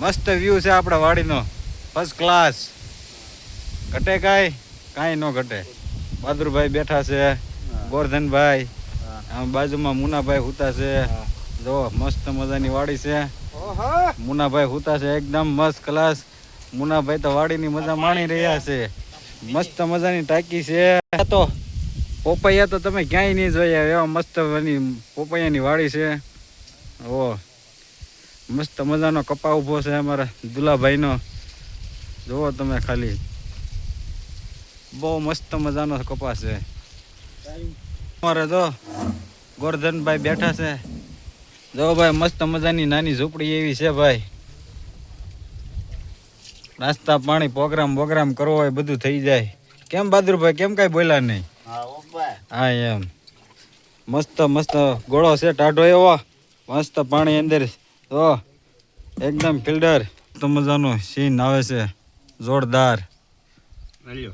મસ્ત વ્યૂ છે આપણા વાડીનો. ફર્સ્ટ ક્લાસ ઘટે કાંઈ? કાંઈ ન ઘટે. બહાદુરભાઈ બેઠા છે ગોરધનભાઈ. આમ બાજુમાં મુનાભાઈ હુતા છે. જો મસ્ત મજાની વાડી છે. મુનાભાઈ હુતા છે એકદમ મસ્ત ક્લાસ મુનાભાઈ તો વાડીની મજા માણી રહ્યા છે. મસ્ત મજાની ટાંકી છે. તો પોપૈયા તો તમે ક્યાંય નહીં જોયા એવા મસ્ત પોપૈયાની વાડી છે. ઓ મસ્ત મજાનો કપા ઊભો છે અમારા દુલાભાઈનો. જુઓ તમે ખાલી. બહુ મસ્ત મજાનો કપા છે. અમારે જો ગોરધનભાઈ બેઠા છે. જો ભાઈ મસ્ત મજાની નાની ઝૂંપડી એવી છે ભાઈ. નાસ્તા પાણી પ્રોગ્રામ પ્રોગ્રામ કરવો હોય બધું થઈ જાય. કેમ બહાદુરભાઈ કેમ કાંઈ બોલ્યા નહીં? હા એમ. મસ્ત મસ્ત ગોળો છે ટાઢો એવો. મસ્ત પાણી અંદર તો એકદમ ફિલ્ડર. તો મજાનો સીન આવે છે. જોરદાર. હાલ્યો.